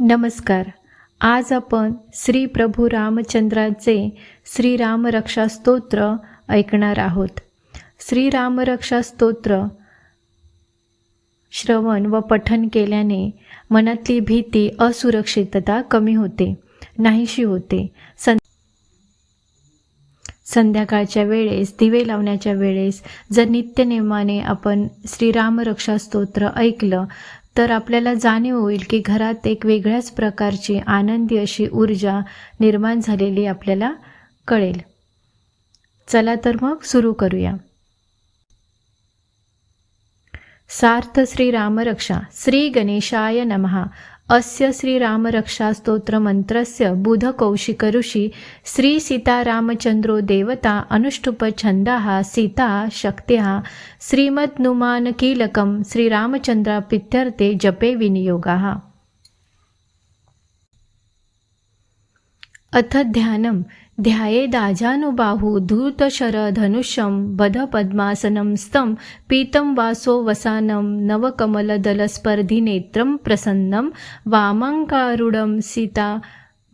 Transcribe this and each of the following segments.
नमस्कार. आज आपण श्री प्रभू रामचंद्राचे श्रीरामरक्षा स्तोत्र ऐकणार आहोत. श्रीरामरक्षा स्तोत्र श्रवण व पठन केल्याने मनातली भीती असुरक्षितता कमी होते नाहीशी होते. सं संध्याकाळच्या वेळेस दिवे लावण्याच्या वेळेस जर नित्यनेमाने आपण श्रीरामरक्षा स्तोत्र ऐकलं तर आपल्याला जाणीव होईल की घरात एक वेगळ्याच प्रकारची आनंदी अशी ऊर्जा निर्माण झालेली आपल्याला कळेल. चला तर मग सुरू करूया. सार्थ श्री रामरक्षा श्री गणेशाय नमः. अस्य श्रीरामरक्षास्तोत्रमन्त्रस्य बुधकौशिकऋषि श्रीसीतारामचन्द्रो देवता अनुष्टुपछन्दाः सीता शक्त्या श्रीमद्नुमानकीलकं श्रीरामचन्द्राप्रीत्यर्थे जपे विनियोगाः। अथ ध्यानं ध्यायेदाजानुबाहु धूतशरधनुष्यं बधपद्मासनं स्तं पीतं वासो वसानं नवकमलदलस्पर्धिनेत्रं प्रसन्नं वामाङ्कारूढं सीता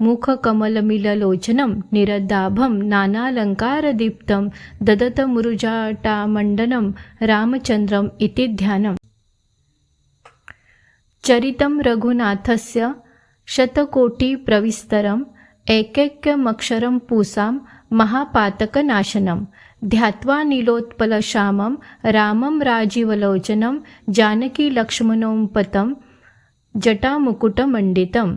मुखकमलमिललोचनं निरदाभं नानालङ्कारदीप्तं ददतमुरुजाटामण्डनं रामचन्द्रम् इति ध्यानम्। चरितं रघुनाथस्य शतकोटिप्रविस्तरम् एकैक्यमक्षरं पूसां महापातकनाशनं ध्यात्वा नीलोत्पलश्यामं रामं राजीवलोचनं जानकीलक्ष्मणों जटामुकुटमण्डितम्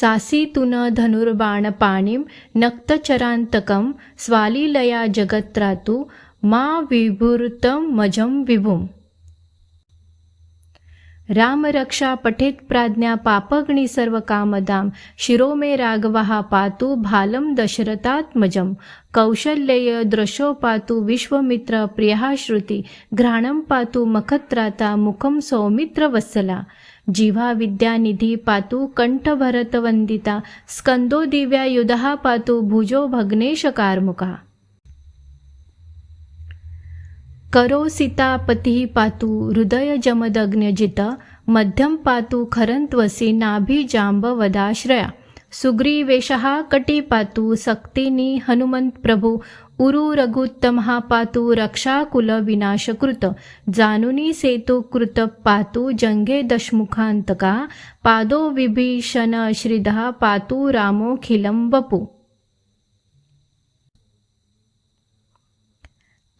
सासीतुनधनुर्बाणपाणिं नक्तचरान्तकं स्वालीलया जगत्रातु मा विभूर्तमजं विभुम्। रामरक्षा पठेत् प्राज्ञा पापग्नि सर्वकामदां शिरो मे राघवः पातु भालं दशरथात्मजं कौशल्यय दृशो पातु विश्वमित्रप्रियः श्रुति घ्राणं पातु मखत्राता मुखं सौमित्रवत्सला जिह्वा विद्यानिधी पातु कण्ठभरतवन्दिता स्कन्दो दिव्यायुधः पातु भुजो भग्नेशकार्मुकः करो सीतापतिः पातु हृदयजमदग्न्यजित मध्यम पातु खरन्त्वसि नाभिजाम्बवदाश्रया सुग्रीवेशः कटी पातु सक्तिनी प्रभू उरु रघुत्तमः पातु रक्षाकुलविनाशकृत जानुनी सेतुकृत पातु जङ्घे दशमुखान्तका। पादो विभीषणश्रिदः पातु रामोऽखिलं वपु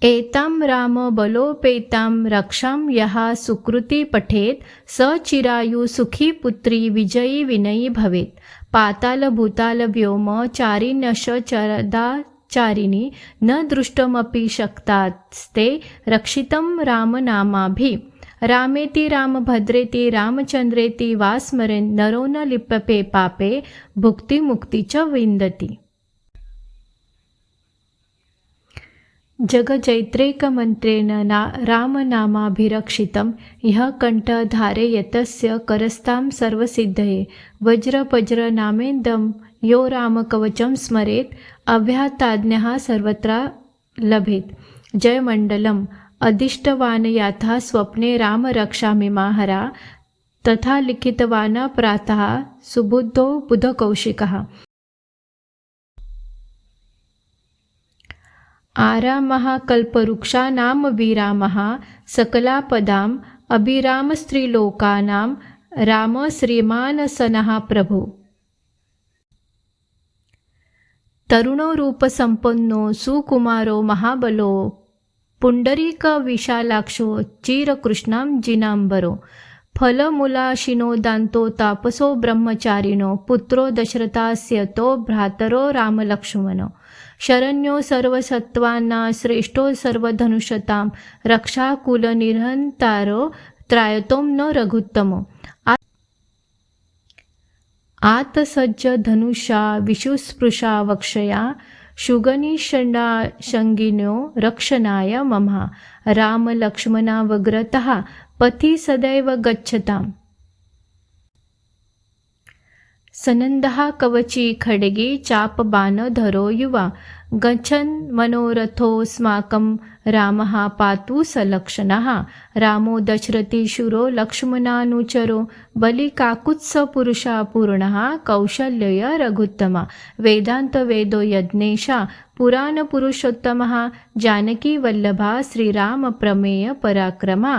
एतां रामबलोपेतां रक्षां यः सुकृती पठेत् स चिरायु सुखी पुत्री विजयी विनयी भवेत्। चरदा चारिणी न दृष्टमपि शक्तास्ते रक्षितं रामनामाभिः। रामेति रामभद्रेति रामचन्द्रेति वा स्मरेन् नरो न लिप्यते पापे भुक्तिमुक्ति च विन्दति। जगचैत्रैकमन्त्रेण ना रामनामाभिरक्षितं ह्यः कण्ठधारयतस्य करस्तां सर्वसिद्धये। वज्रपज्रनामेन्दं यो रामकवचं स्मरेत् अभ्याताज्ञः सर्वत्र लभेत्। जयमण्डलम् अदिष्टवान् याथा स्वप्ने रामरक्षामिमाहरा तथा लिखितवान् प्रातः सुबुद्धो बुधकौशिकः। आरामः कल्पवृक्षानां विरामः सकलापदाम् अभिरामस्त्रीलोकानां राम श्रीमानसनः प्रभु। तरुणो रूपसम्पन्नो सुकुमारो महाबलो पुण्डरीकविशालाक्षो चिरकृष्णां जिनाम्बरो फलमूलाशिनो दान्तो तापसो ब्रह्मचारिणो पुत्रो दशरथास्य तो भ्रातरो रामलक्ष्मणो शरण्यो सर्वसत्त्वाना श्रेष्ठो सर्वधनुषतां रक्षाकुलनिरहन्तारो त्रायतों न रघुत्तमो। आतसज्ज धनुषा विशुस्पृशा वक्षया शुगनिषण्डाशङ्गिन्यो रक्षणाय मम। रामलक्ष्मणावग्रतः पथि सदैव गच्छताम् सनन्दः कवची खड्गे चापबाणधरो युवा गच्छन् मनोरथोऽस्माकं रामः पातु सलक्षणः रामो दशरथीशूरो लक्ष्मणानुचरो बलिकाकुत्सपुरुषा पूर्णः कौशल्यय रघुत्तमा वेदान्तवेदो यज्ञेशा पुराणपुरुषोत्तमः जानकीवल्लभा श्रीरामप्रमेय पराक्रमा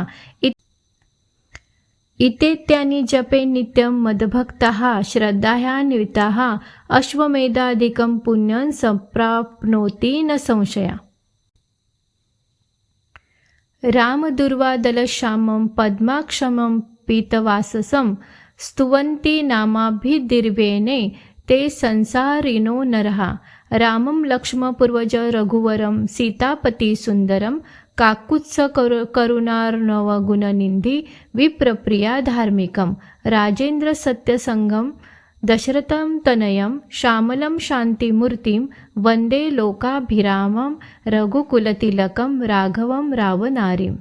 इत्येत्यानि जपे नित्यं मद्भक्ताः श्रद्धायान्विताः अश्वमेधादिकं पुण्यं सम्प्राप्नोति न संशया। रामदुर्वादलश्यामं पद्माक्षमं पीतवाससं स्तुवन्ति नामाभिदीर्घेने ते संसारिणो नरः रामं लक्ष्मपूर्वज सीतापती सीतापतिसुन्दरं काकुत्स करू करुणार्णवगुणनिधी विप्रप्रिया धार्मिकं सत्यसंगम दशरथं तनयं श्यामलं शान्तिमूर्तिं वन्दे लोकाभिरामं रघुकुलतिलकं राघवं रावणारीम्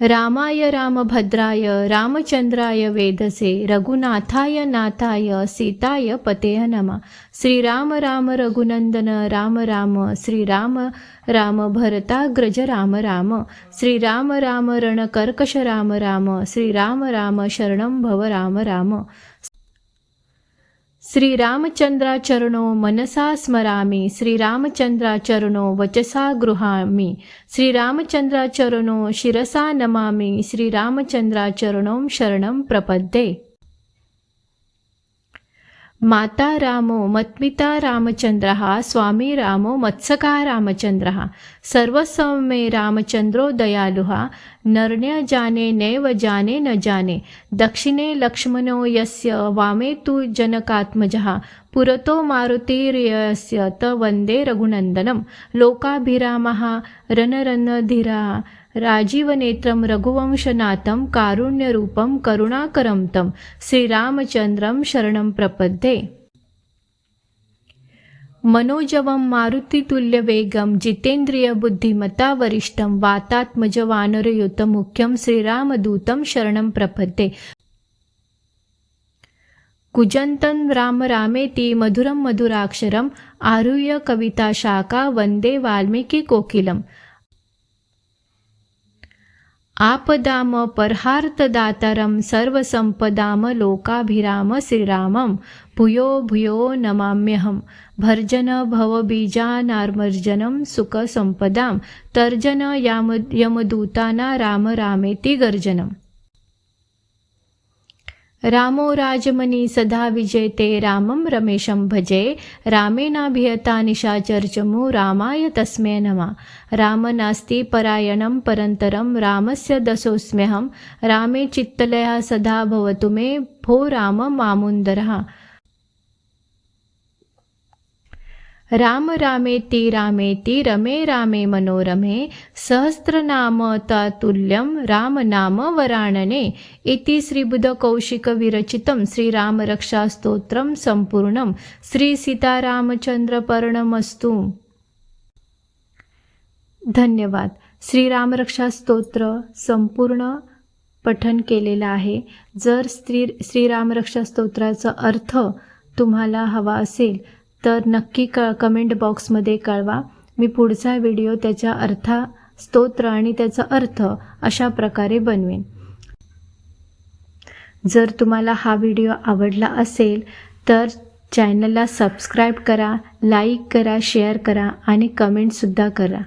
रामाय रामभद्राय रामचन्द्राय वेदसे रघुनाथाय नाथाय सीताय पतेय नमः। श्रीराम राम रघुनन्दन राम राम श्रीराम राम भरताग्रज राम राम। श्रीराम राम रणकर्कश राम राम श्रीराम राम शरणं भव राम राम। श्रीरामचन्द्राचरणो मनसा स्मरामि श्रीरामचन्द्राचरणो वचसा गृहामि श्रीरामचन्द्राचरणो शिरसा नमामि श्रीरामचन्द्राचरणं शरणं प्रपद्ये। माता रामो मत्मिता रामचन्द्रः स्वामी रामो मत्सका रामचन्द्रः सर्वस्वं रामचन्द्रो दयालुः नर्ण्य जाने नैव जाने न जाने दक्षिणे लक्ष्मणो यस्य वामे तु जनकात्मजः पुरतो मारुतिर्यस्य त वन्दे रघुनन्दनं लोकाभिरामः रणरणधीरा राजीवनेत्रं रघुवंशनाथं कारुण्यरूपं करुणाकरं तं श्रीरामचन्द्रं शरणं प्रपद्ये। मनोजवं मारुतितुल्यवेगं जितेन्द्रियबुद्धिमता वरिष्ठं वातात्मजवानरयुतमुख्यं श्रीरामदूतं शरणं प्रपद्ये। कुजन्तं राम रामेति मधुरं मधुराक्षरम् आरुह्य कविताशाखा वन्दे वाल्मीकिकोकिलम् आपदाम परहार्थदातारं सर्वसम्पदाम लोकाभिराम श्रीरामं। भूयो भूयो नमाम्यहं। भर्जन भवबीजानार्मर्जनं सुखसम्पदां। तर्जन याम यमदूताना राम रामेति गर्जनम्। रामो राजमणि सदा विजयते रामं रमेशं भजे रामेणाभियता निशाचर्चमु रामाय तस्मै नमः। राम नास्ति परायणं परन्तरं रामस्य दशोऽस्म्यहं रामे चित्तलयः सदा भवतु मे भो राम मामुन्दरः। राम रामे ती रमे रामे मनोरमे सहस्रनाम तातुल्यं रामनाम वराणने। इति श्रीबुधकौशिकविरचितं श्रीरामरक्षास्तोत्रं सम्पूर्णं श्रीसीतारामचन्द्रपर्णमस्तु धन्यवाद। श्रीरामरक्षास्तोत्र संपूर्ण पठन केलेलं आहे। जर श्री श्रीरामरक्षा स्तोत्राचा अर्थ तुम्हाला हवा असेल तर नक्की क कमेंट बॉक्समध्ये कळवा. मी पुढचा व्हिडिओ त्याच्या अर्था स्तोत्र आणि त्याचा अर्थ अशा प्रकारे बनवेन. जर तुम्हाला हा व्हिडिओ आवडला असेल तर चॅनलला सबस्क्राईब करा लाईक करा शेअर करा आणि कमेंटसुद्धा करा.